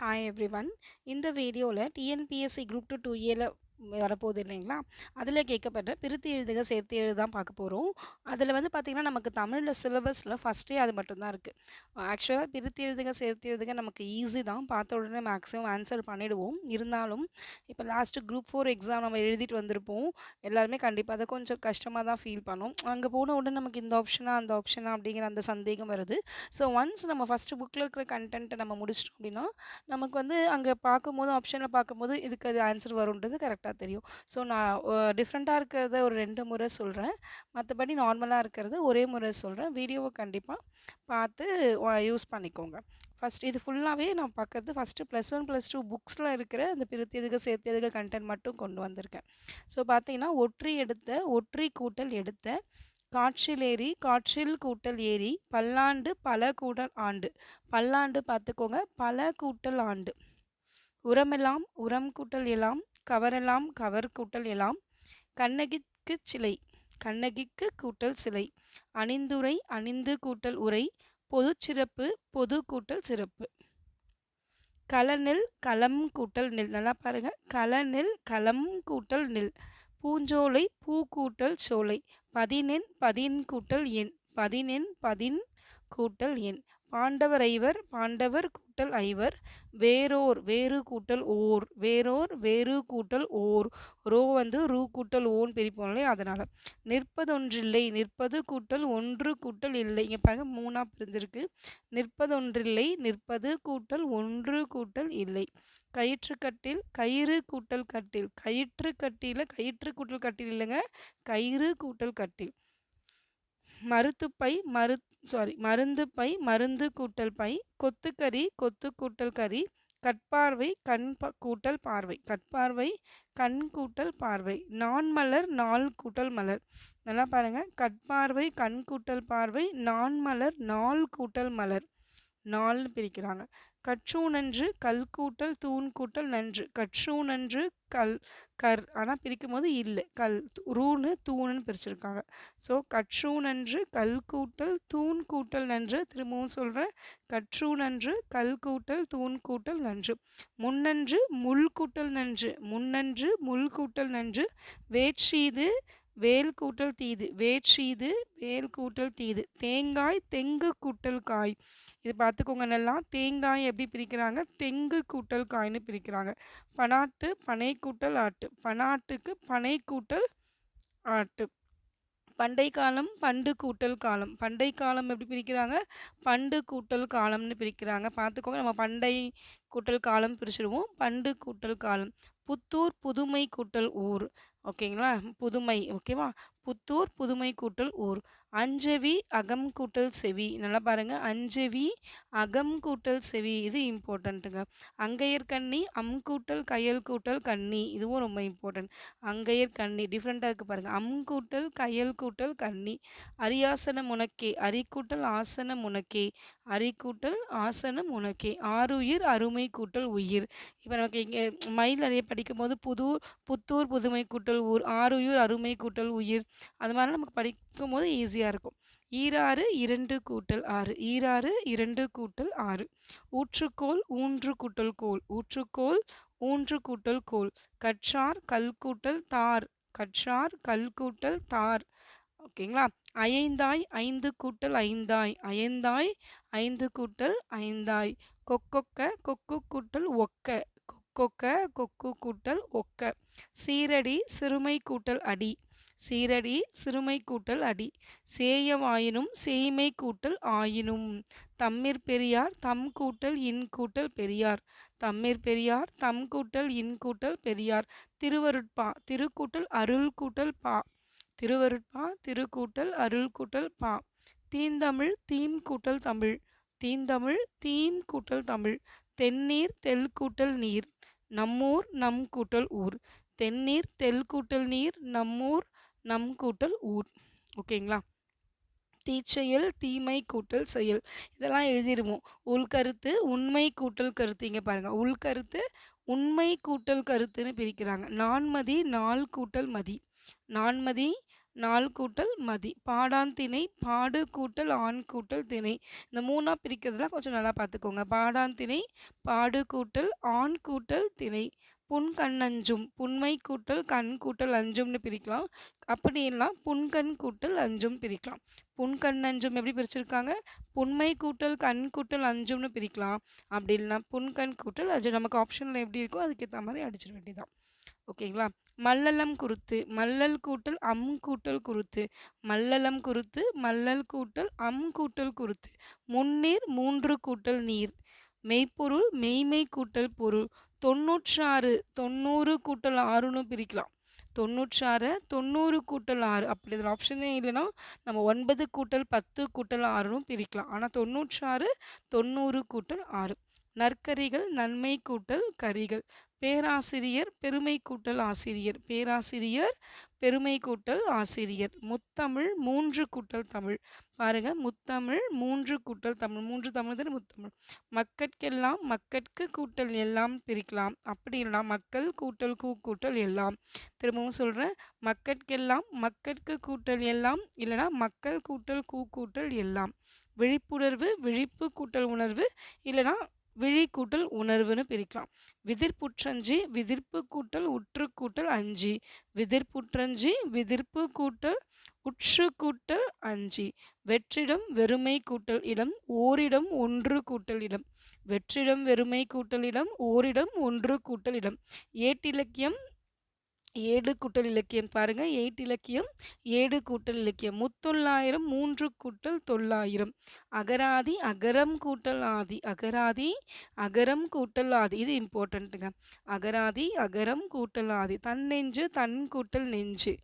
Hi every one இந்த வீடியோவில் TNPSC group two two ஏல வரப்போகுது இல்லைங்களா? அதில் கேட்கப்பட்ட பிரித்து எழுதுக சேர்த்து எழுது தான் பார்க்க போகிறோம் அதில் வந்து பார்த்திங்கன்னா நமக்கு தமிழில் சிலபஸில் ஃபஸ்ட்டே அது மட்டும்தான் இருக்குது ஆக்சுவலாக பிரித்து எழுதுக சேர்த்து எழுதுக நமக்கு ஈஸி தான். பார்த்த உடனே மேக்ஸிமம் ஆன்சர் பண்ணிவிடுவோம் இருந்தாலும் இப்போ லாஸ்ட்டு குரூப் ஃபோர் எக்ஸாம் நம்ம எழுதிட்டு வந்திருப்போம். எல்லாருமே கண்டிப்பாக அதை கொஞ்சம் கஷ்டமாக தான் ஃபீல் பண்ணோம். அங்கே போன உடனே நமக்கு இந்த ஆப்ஷனாக அந்த ஆப்ஷனாக அப்படிங்கிற அந்த சந்தேகம் வருது. ஸோ ஒன்ஸ் நம்ம ஃபஸ்ட்டு புக்கில் இருக்கிற கண்டென்ட்டை நம்ம முடிச்சிட்டோம் அப்படின்னா நமக்கு வந்து அங்கே பார்க்கும்போது ஆப்ஷனில் பார்க்கும்போது இதுக்கு அது ஆன்சர் வரும்ன்றது கரெக்டாக தெரியும். ஸோ நான் டிஃப்ரெண்ட்டாக இருக்கிறத ஒரு ரெண்டு முறை சொல்கிறேன் மற்றபடி நார்மலாக இருக்கிறது ஒரே முறை சொல்கிறேன் வீடியோவை கண்டிப்பாக பார்த்து யூஸ் பண்ணிக்கோங்க. ஃபஸ்ட் இது ஃபுல்லாகவே நான் பார்க்கறது first plus one plus two புக்ஸில் இருக்கிற அந்த பிரித்து எழுக சேர்த்து எழுக கண்டென்ட் மட்டும் கொண்டு வந்திருக்கேன். ஸோ பார்த்தீங்கன்னா ஒற்றி எடுத்த ஒற்றி கூட்டல் எடுத்த காற்றில் ஏறி காற்றில் கூட்டல் ஏரி பல்லாண்டு பல கூட்டல் ஆண்டு. பல்லாண்டு பார்த்துக்கோங்க பல கூட்டல் ஆண்டு. உரமெல்லாம் உரம் கூட்டல் எல்லாம் கவரெல்லாம் கவர் கூட்டல் எல்லாம் கண்ணகிக்கு சிலை கண்ணகிக்கு கூட்டல் சிலை. அணிந்துரை அணிந்து கூட்டல் உரை. பொது சிறப்பு பொது கூட்டல் சிறப்பு. களநெல் களம் கூட்டல் நெல். நல்லா பாருங்கள் களநெல் களம் கூட்டல் நெல். பூஞ்சோலை பூ கூட்டல் சோலை. பதினெண் பதின் கூட்டல் எண். பதினெண் பதின் கூட்டல் எண். பாண்டவர் ஐவர் பாண்டவர் கூட்டல் ஐவர் வேறோர் வேறு கூட்டல் ஓர் வேறோர் வேறு கூட்டல் ஓர் ரோ வந்து ரூ கூட்டல் ஓன் பிரிப்போம் இல்லையா? அதனால். நிற்பதொன்றில்லை நிற்பது கூட்டல் ஒன்று கூட்டல் இல்லை. இங்கே பாருங்க மூணாக பிரிஞ்சிருக்கு. நிற்பதொன்றில்லை நிற்பது கூட்டல் ஒன்று கூட்டல் இல்லை. கயிற்றுக்கட்டில் கயிறு கூட்டல் கட்டில். கயிற்று கட்டியில் கயிற்று கூட்டல் கட்டில் இல்லைங்க கயிறு கூட்டல் கட்டில். மருத்துப்பை மரு சாரி மருந்து பை மருந்து கூட்டல் பை கொத்துக்கறி கொத்து கூட்டல் கறி கட்பார்வை கண் ப கூட்டல் பார்வை. கட்பார்வை கண் கூட்டல் பார்வை. நான் மலர் நாள் கூட்டல் மலர். நல்லா பாருங்க. கட்பார்வை கண் கூட்டல் பார்வை நான் மலர் நாள் கூட்டல் மலர். நாள்னு பிரிக்கிறாங்க. கற்றூனன்று கல் கூட்டல் தூண் கூட்டல் நன்று. கற்றூனன்று கல் கர் ஆனால் பிரிக்கும் போது இல்லை. கல் ரூனு தூணுன்னு பிரிச்சிருக்காங்க. ஸோ கற்றூனன்று கல் கூட்டல் தூண் கூட்டல் நன்று திரும்பவும் சொல்கிறேன் கற்றூனன்று கல் கூட்டல் தூண் கூட்டல் நன்று. முன்னன்று முள் கூட்டல் நன்று. முன்னன்று முள் கூட்டல் நன்று. வேற்றீது வேல் கூட்டல் தீது வேற்றீது வேல் கூட்டல் தீது. தேங்காய் தெங்கு கூட்டல் காய். இது பார்த்துக்கோங்க நல்லா. தேங்காய் எப்படி பிரிக்கிறாங்க? தெங்கு கூட்டல் காய்னு பிரிக்கிறாங்க. பனாட்டு பனை கூட்டல் ஆட்டு. பனாட்டுக்கு பனை கூட்டல் ஆட்டு. பண்டை காலம் பண்டு கூட்டல் காலம். பண்டை காலம் எப்படி பிரிக்கிறாங்க? பண்டு கூட்டல் காலம்னு பிரிக்கிறாங்க. பார்த்துக்கோங்க நம்ம பண்டை கூட்டல் காலம் பிரிச்சிடுவோம். பண்டு கூட்டல் காலம். புத்தூர் புதுமை கூட்டல் ஊர். ஓகேங்களா? புதுமை ஓகேவா? புத்தூர் புதுமை கூட்டல் ஊர். அஞ்சவி அகம் கூட்டல் செவி. நல்லா பாருங்க. அஞ்சவி அகம் கூட்டல் செவி. இது இம்பார்ட்டண்ட்டுங்க அங்கையர் கண்ணி அம் கூட்டல் கையல் கூட்டல் கண்ணி. இதுவும் ரொம்ப இம்பார்ட்டன்ட் அங்கையர் கண்ணி. டிஃப்ரெண்ட்டாக இருக்குது பாருங்கள் அம் கூட்டல் கையல் கூட்டல் கண்ணி. அரியாசனம் முனக்கே. அரிக்கூட்டல் ஆசன ஆசனம் அரிக்கூட்டல் ஆசன முனக்கே. ஆசனம் ஆறுயிர் அருமை கூட்டல் உயிர். இப்போ நமக்கு இங்கே மயில் நிறைய படிக்கும்போது புது புத்தூர் புதுமை கூட்டல் ஊர். ஆறுயிர் அருமை கூட்டல் உயிர். அது மாதிரிலாம் நமக்கு படிக்கும் போது ஈஸியாக இருக்கும். ஈராறு இரண்டு கூட்டல் ஆறு. ஈராறு இரண்டு கூட்டல் ஆறு. ஊற்றுக்கோள் ஊன்று கூட்டல் கோல். ஊற்றுக்கோள் ஊன்று கூட்டல் கோல். கற்றார் கல் கூட்டல் தார். கற்றார் கல் கூட்டல் தார். ஓகேங்களா? ஐந்தாய் ஐந்து கூட்டல் ஐந்தாய். அயந்தாய் ஐந்து கூட்டல் ஐந்தாய். கொக்கொக்க கொக்கு கூட்டல் ஒக்க. கொக்கொக்க கொக்கு கூட்டல் ஒக்க. சீரடி சிறுமை கூட்டல் அடி. சீரடி சிறுமை கூட்டல் அடி. சேயவாயினும் சேய்மை கூட்டல் ஆயினும். தம்மிற் பெரியார் தம் கூட்டல் இன் கூட்டல் பெரியார். தம்மிற் பெரியார் தம் கூட்டல் இன் கூட்டல் பெரியார். திருவருட்பா திருக்கூட்டல் அருள் கூட்டல் பா. திருவருட்பா திருக்கூட்டல் அருள் கூட்டல் பா. தீந்தமிழ் தீம் கூட்டல் தமிழ். தீந்தமிழ் தீம் கூட்டல் தமிழ். தென்னீர் தெல் கூட்டல் நீர். நம்மூர் நம் கூட்டல் ஊர். தென்னீர் தெல் கூட்டல் நீர். நம்மூர் நம் கூட்டல் ஊர். ஓகேங்களா? தீச்செயல் தீமை கூட்டல் செயல். இதெல்லாம் எழுதிடுவோம் உள்கருத்து உண்மை கூட்டல் கருத்து. இங்கே பாருங்கள் உள்கருத்து உண்மை கூட்டல் கருத்துன்னு பிரிக்கிறாங்க. நான்மதி நாள் கூட்டல் மதி. நான்மதி நாள் கூட்டல் மதி. பாடான் திணை பாடு கூட்டல் ஆண் கூட்டல் திணை. இந்த மூணாக பிரிக்கிறதுலாம் கொஞ்சம் நல்லா பார்த்துக்கோங்க. பாடான் திணை பாடு கூட்டல் ஆண் கூட்டல் திணை. புன் கண்ணஞ்சும் புன்மை கூட்டல் கண் கூட்டல் அஞ்சும்னு பிரிக்கலாம். அப்படி எல்லாம் புன்கண் கூட்டல் அஞ்சும் பிரிக்கலாம். புன்கண் அஞ்சும் எப்படி பிரிச்சிருக்காங்க? புன்மை கூட்டல் கண் கூட்டல் அஞ்சும்னு பிரிக்கலாம். அப்படி இல்லைனா புன்கண் கூட்டல் அஞ்சு. நமக்கு ஆப்ஷனில் எப்படி இருக்கோ அதுக்கேற்ற மாதிரி அடிச்சிட வேண்டியதான் ஓகேங்களா? மல்லலம் குருத்து மல்லல் கூட்டல் அம் கூட்டல் குருத்து. மல்லலம் குருத்து மல்லல் கூட்டல் அம் கூட்டல் குருத்து. முன்னீர் மூன்று கூட்டல் நீர். மெய்ப்பொருள் மெய்மை கூட்டல் பொருள். தொண்ணூற்றாறு தொண்ணூறு கூட்டல் ஆறுன்னு பிரிக்கலாம். தொண்ணூற்றாறு தொண்ணூறு கூட்டல் ஆறு. அப்படி இதில் ஆப்ஷனே இல்லைன்னா நம்ம ஒன்பது கூட்டல் பத்து கூட்டல் ஆறுன்னு பிரிக்கலாம். ஆனால் தொண்ணூற்றாறு தொண்ணூறு கூட்டல் ஆறு. நற்கரிகள் நன்மை கூட்டல் கரிகள். பேராசிரியர் பெருமை கூட்டல் ஆசிரியர். பேராசிரியர் பெருமை கூட்டல் ஆசிரியர். முத்தமிழ் மூன்று கூட்டல் தமிழ். பாருங்க முத்தமிழ் மூன்று கூட்டல் தமிழ். மூன்று தமிழ் தானே முத்தமிழ்? மக்கட்கெல்லாம் மக்கட்கு கூட்டல் எல்லாம் பிரிக்கலாம். அப்படி இல்லைனா மக்கள் கூட்டல் கூ கூட்டல் எல்லாம். திரும்பவும் சொல்கிறேன் மக்கட்கெல்லாம் மக்கட்கு கூட்டல் எல்லாம் இல்லைனா மக்கள் கூட்டல் கூ கூட்டல் எல்லாம். விழிப்புணர்வு விழிப்பு கூட்டல் உணர்வு இல்லைனா விழி கூட்டல் உணர்வுன்னு பிரிக்கலாம். விதிர்ப்புற்றஞ்சி விதிர்ப்பு கூட்டல் உற்று கூட்டல் அஞ்சு. விதிர்ப்புற்றஞ்சி விதிர்ப்பு கூட்டல் உற்று கூட்டல் அஞ்சு. வெற்றிடம் வெறுமை கூட்டல் இடம் ஓரிடம் ஒன்று கூட்டல் இடம். வெற்றிடம் வெறுமை கூட்டல் இடம் ஓரிடம் ஒன்று கூட்டல் இடம். ஏட்டிலக்கியம் ஏடு கூட்டல் இலக்கியம் பாருங்க. எயிட் இலக்கியம் ஏடு கூட்டல் இலக்கியம். முத்தொள்ளாயிரம் மூன்று கூட்டல் தொள்ளாயிரம். அகராதி அகரம் கூட்டல் ஆதி. அகராதி அகரம் கூட்டல் ஆதி. இது இம்பார்ட்டண்ட்டுங்க அகராதி அகரம் கூட்டல் ஆதி. தன் நெஞ்சு தன் கூட்டல் நெஞ்சு.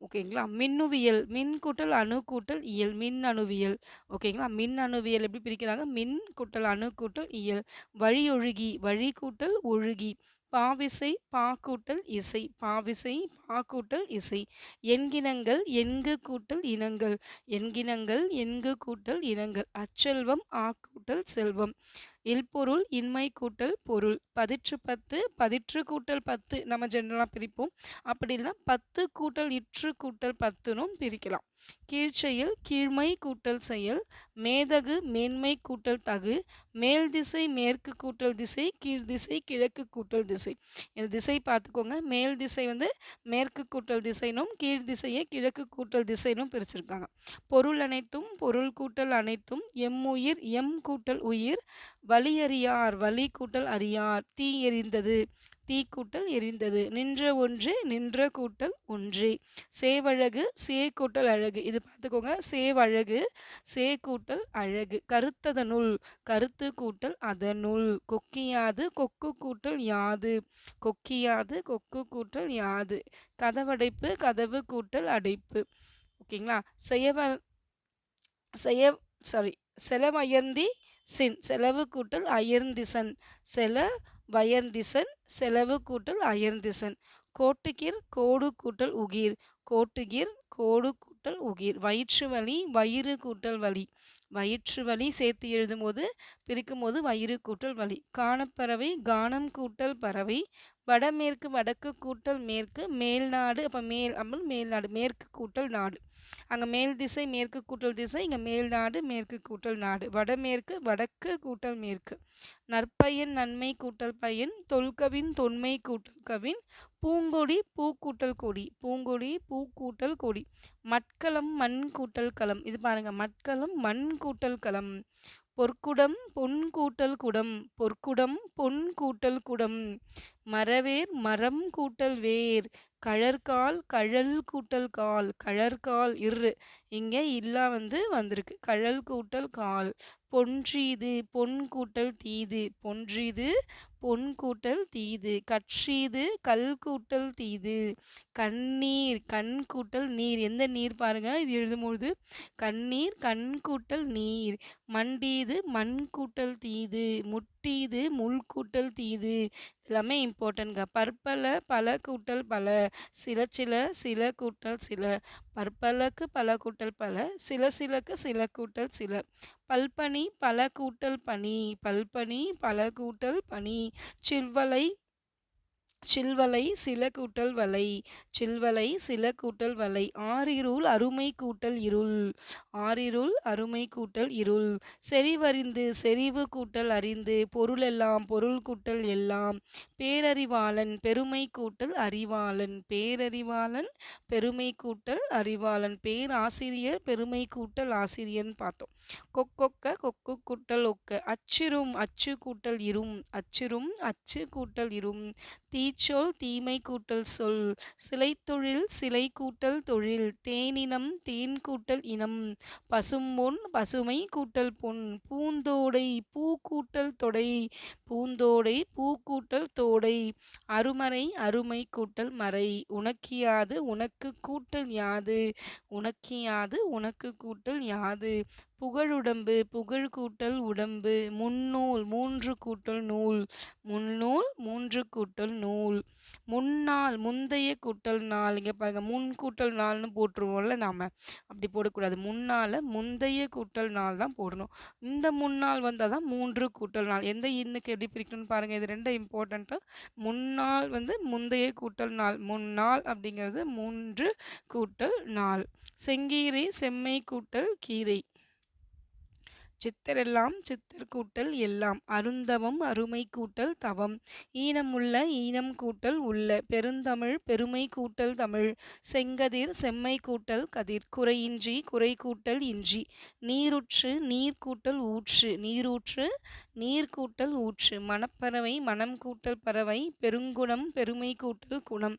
ஓகேங்களா? மின்னுவியல். மின் கூட்டல் அணு கூட்டல் இயல். மின் அணுவியல். ஓகேங்களா? மின் அணுவியல் எப்படி பிரிக்கிறாங்க? மின் கூட்டல் அணு கூட்டல் இயல். வழியொழுகி வழி கூட்டல் ஒழுகி. பாவிசை பாக்கூட்டல் இசை. பாவிசை பாக்கூட்டல் இசை. எண்கினங்கள் எண்கு கூட்டல் இனங்கள். எண்கினங்கள் எண்கு கூட்டல் இனங்கள். அச்செல்வம் ஆக்கூட்டல் செல்வம். இல்பொருள் இன்மை கூட்டல் பொருள். பதிற்று பத்து பதிற்று கூட்டல் பத்து நம்ம ஜென்ரலாக பிரிப்போம். அப்படி இல்லை பத்து கூட்டல் இற்று கூட்டல் பத்துனும் பிரிக்கலாம். கீழ்ச்செயல் கீழ்மை கூட்டல் செயல். மேதகு மேன்மை கூட்டல் தகு. மேல் திசை மேற்கு கூட்டல் திசை கீழ் திசை கிழக்கு கூட்டல் திசை. இந்த திசை பார்த்துக்கோங்க. மேல் திசை வந்து மேற்கு கூட்டல் திசைனும் கீழ் திசையை கிழக்கு கூட்டல் திசைனும் பிரிச்சிருக்காங்க. பொருள் அனைத்தும் பொருள் கூட்டல் அனைத்தும் எம் உயிர் எம் கூட்டல் உயிர் வலியறியார் வலி கூட்டல் அறியார். தீ எரிந்தது தீ கூட்டல் எரிந்தது நின்ற ஒன்றே நின்ற கூட்டல் ஒன்றே. சேவழகு சே கூட்டல் அழகு. இது பார்த்துக்கோங்க. சேவழகு சே கூட்டல் அழகு. கருத்ததனுள் கருத்து கூட்டல் அதனுள். கொக்கியாது கொக்கு கூட்டல் யாது. கொக்கியாது கொக்கு கூட்டல் யாது. கதவடைப்பு கதவு கூட்டல் அடைப்பு. ஓகேங்களா? செய்யவ செய்ய சாரி செலவயர்ந்தி சின் செலவு கூட்டல் அயர்ந்திசன் செல வயர்ந்திசன் செலவு கூட்டல் அயர்ந்திசன் கோட்டுகிர் கோடு கூட்டல் உகிர். கோட்டுகிர் கோடு கூட்டல் உகிர். வயிற்று வலி வயிறு கூட்டல் வலி. வயிற்று வலி சேர்த்து எழுதும் போது பிரிக்கும் போது வயிறு கூட்டல் வலி. காணப்பறவை கானம் கூட்டல் பறவை. வடமேற்கு வடக்கு கூட்டல் மேற்கு. மேல்நாடு அப்போ மேல் அம்மன் மேல்நாடு மேற்கு கூட்டல் நாடு. அங்கே மேல் திசை மேற்கு கூட்டல் திசை இங்கே மேல்நாடு மேற்கு கூட்டல் நாடு. வடமேற்கு வடக்கு கூட்டல் மேற்கு. நற்பயன் நன்மை கூட்டல் பயன். தொல்கவின் தொன்மை கூட்டல் கவின். பூங்கொடி பூக்கூட்டல் கொடி. பூங்கொடி பூக்கூட்டல் கொடி. மட்கலம் மண் கூட்டல் களம் இது பாருங்க மட்கலம் மண் கூட்டல் களம் பொற்குடம் பொன் கூட்டல் குடம். பொற்குடம் பொன் கூட்டல் குடம். மரவேர் மரம் கூட்டல் வேர். கழற்கால் கழல் கூட்டல் கால் கழற்கால் இரு இங்கே இல்லா வந்து வந்திருக்கு. கழல் கூட்டல் கால். பொன்றீது பொன் கூட்டல் தீது பொன்றீது பொன் கூட்டல் தீது கற்றீது கல் கூட்டல் தீது. கண்ணீர் கண் கூட்டல் நீர். எந்த நீர் பாருங்க? இது எழுதும்பொழுது கண்ணீர் கண் கூட்டல் நீர். மண்டீது மண் கூட்டல் தீது முட்டீது முள் கூட்டல் தீது எல்லாமே இம்பார்ட்டன்ட்ங்க பற்பல பல கூட்டல் பல. சில சில சில கூட்டல் சில. பற்பலக்கு பல கூட்டல் பல சில சிலக்கு சில கூட்டல் சில. பல்பனி பல கூட்டல் பனி. பல்பனி பல கூட்டல் பனி. சில்வலை சில்வலை சில கூட்டல் வலை. சில்வலை சில கூட்டல் வலை. ஆறிருள் அருமை கூட்டல் இருள். ஆறிருள் அருமை கூட்டல் இருள். செறிவறிந்து செறிவு கூட்டல் அறிந்து பொருளெல்லாம் பொருள் கூட்டல் எல்லாம். பேரறிவாளன் பெருமை கூட்டல் அறிவாளன். பேரறிவாளன் பெருமை கூட்டல் அறிவாளன். பேராசிரியர் பெருமை கூட்டல் ஆசிரியர்னு பார்த்தோம். கொக்கொக்க கொக்கு கூட்டல் ஒக்க. அச்சிரும் அச்சு கூட்டல் இரும். அச்சிரும் அச்சு கூட்டல் இரும். தீ சொல் தீமை கூட்டல் சொல். சிலைத்தொழில் சிலை கூட்டல் தொழில். தேனினம் தேன் கூட்டல் இனம். பசும்பொன் பசுமை கூட்டல் பொன். பூந்தோடை பூ கூட்டல் தொடை. பூந்தோடை பூ கூட்டல் தோடை. அருமறை அருமை கூட்டல் மறை. உனக்கியாது உனக்கு கூட்டல் யாது. உனக்கியாது உனக்கு கூட்டல் யாது. புகழுடம்பு புகழ் கூட்டல் உடம்பு முன்னூல் மூன்று கூட்டல் நூல் முன்னூல் மூன்று கூட்டல் நூல் முன்னாள் முந்தைய கூட்டல் நாள். இங்கே பாருங்க முன் கூட்டல் நாள்னு போட்டுருவோம்ல நாம். அப்படி போடக்கூடாது. முன்னால் முந்தைய கூட்டல் நாள் தான் போடணும். இந்த முன்னாள் வந்தால் தான் மூன்று கூட்டல் நாள். எந்த இன்னுக்கு எப்படி பிரிக்கணும்னு பாருங்கள் இது ரெண்டும் இம்பார்ட்டண்ட்டாக முன்னாள் வந்து முந்தைய கூட்டல் நாள். முன்னாள் அப்படிங்கிறது மூன்று கூட்டல் நாள். செங்கீரை செம்மை கூட்டல் கீரை. சித்தரெல்லாம் சித்தர் கூட்டல் எல்லாம் அருந்தவம் அருமை கூட்டல் தவம். ஈனமுள்ள ஈனம் கூட்டல் உள்ள பெருந்தமிழ் பெருமை கூட்டல் தமிழ். செங்கதிர் செம்மை கூட்டல் கதிர் குறையின்றி குறை கூட்டல் இன்றி. நீருற்று நீர் கூட்டல் ஊற்று நீரூற்று நீர் கூட்டல் ஊற்று. மணப்பறவை மனம் கூட்டல் பறவை பெருங்குணம் பெருமை கூட்டல் குணம்.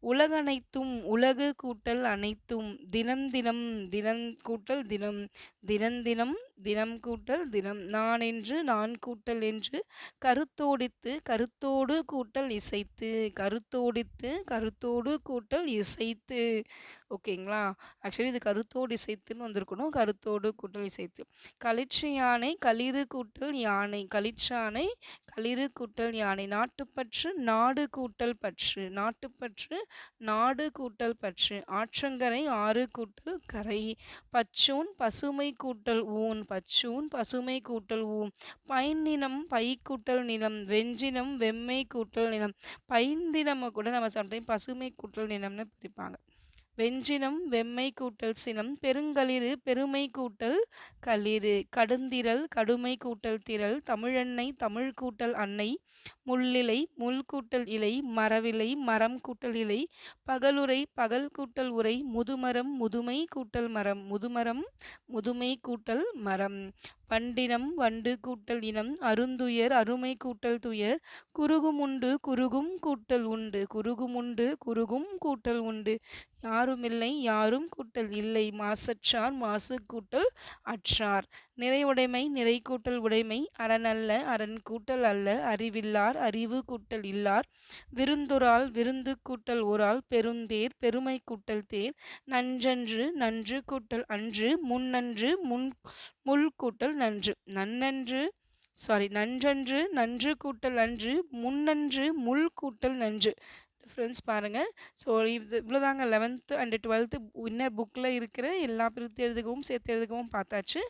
உலகனைத்தும் உலகு கூட்டல் அனைத்தும் தினம் தினம் தினம் கூட்டல் தினம் தினம் தினம் கூட்டல் தினம். நான் என்று நான் கூட்டல் என்று கருத்தோடித்து கருத்தோடு கூட்டல் இசைத்து கருத்தோடித்து கருத்தோடு கூட்டல் இசைத்து. ஓகேங்களா? ஆக்சுவலி இது கருத்தோடு இசைத்துன்னு வந்திருக்கணும். கருத்தோடு கூட்டல் இசைத்து. களிற்று யானை களிறு கூட்டல் யானை களிற்றானை களிறு கூட்டல் யானை. நாட்டுப்பற்று நாடு கூட்டல் பற்று. நாட்டுப்பற்று நாடு கூட்டல் பற்று. ஆற்றங்கரை ஆறு கூட்டல் கரை. பச்சூன் பசுமை கூட்டல் ஊன். பச்சூன் பசுமை கூட்டல் ஊன் பைந்தினம் பை கூட்டல் நிலம். வெஞ்சினம் வெம்மை கூட்டல் நிலம். பைந்தினமை கூட நம்ம சம்டைம் பசுமை கூட்டல் நிலம்னு பிரிப்பாங்க. வெஞ்சினம் வெம்மை கூட்டல் சினம். பெருங்களிறு பெருமை கூட்டல் களிறு. கடுந்திரல் கடுமை கூட்டல் திரள். தமிழன்னை தமிழ் கூட்டல் அன்னை. முள்ளிலை முள் கூட்டல் இலை மரவிலை மரம் கூட்டல் இலை பகலுரை பகல் கூட்டல் உரை முதுமரம் முதுமை கூட்டல் மரம் முதுமரம் முதுமை கூட்டல் மரம் பண்டினம் வண்டு கூட்டல் இனம் அருந்துயர் அருமை கூட்டல் துயர் குறுகுமுண்டு குறுகும் கூட்டல் உண்டு குறுகுமுண்டு குறுகும் கூட்டல் உண்டு யாருமில்லை யாரும் கூட்டல் இல்லை மாசற்றார் மாசு கூட்டல் அற்றார். நிறைவுடைமை நிறை கூட்டல் உடைமை அரணல்ல அரண் கூட்டல் அல்ல அறிவில்லார் அறிவு கூட்டல் இல்லார் விருந்துரால் விருந்து கூட்டல் ஓரால் பெருந்தேர் பெருமை கூட்டல் தேர் நன்றன்று நன்று கூட்டல் அன்று முன்னன்று முன் முள் கூட்டல் நன்று நன்னன்று சாரி நன்றன்று நன்று கூட்டல் அன்று முன்னன்று முள் கூட்டல் நன்று. ஃப்ரெண்ட்ஸ் பாருங்கள் ஸோ இது இவ்வளோதாங்க லெவன்த்து அண்டு டுவெல்த்து இன்னர் புக்கில் இருக்கிற எல்லா பிரித்து எழுதுகவும் சேர்த்து எழுதுகவும் பார்த்தாச்சு.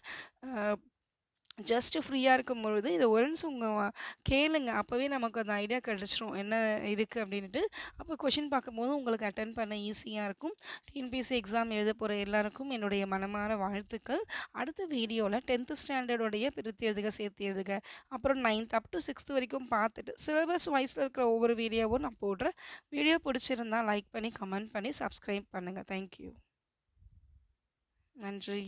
ஜஸ்ட்டு ஃப்ரீயாக இருக்கும் பொழுது இதை ஒன்ஸ் உங்கள் கேளுங்க. அப்போவே நமக்கு அந்த ஐடியா கிடச்சிரும். என்ன இருக்குது அப்படின்ட்டு அப்போ கொஷின் பார்க்கும்போது உங்களுக்கு அட்டன் பண்ண ஈஸியாக இருக்கும். டிஎன்பிஎஸ்சி எக்ஸாம் எழுத போகிற எல்லாருக்கும் என்னுடைய மனமார வாழ்த்துக்கள். அடுத்த வீடியோவில் டென்த்து ஸ்டாண்டர்டோடைய பிரித்து எழுதுக சேர்த்து எழுதுக. அப்புறம் நைன்த் அப் டு சிக்ஸ்த்து வரைக்கும் பார்த்துட்டு சிலபஸ் வைஸில் இருக்கிற ஒவ்வொரு வீடியோவும் நான் போடுறேன். வீடியோ பிடிச்சிருந்தா லைக் பண்ணி கமெண்ட் பண்ணி சப்ஸ்கிரைப் பண்ணுங்கள் தேங்க்யூ நன்றி.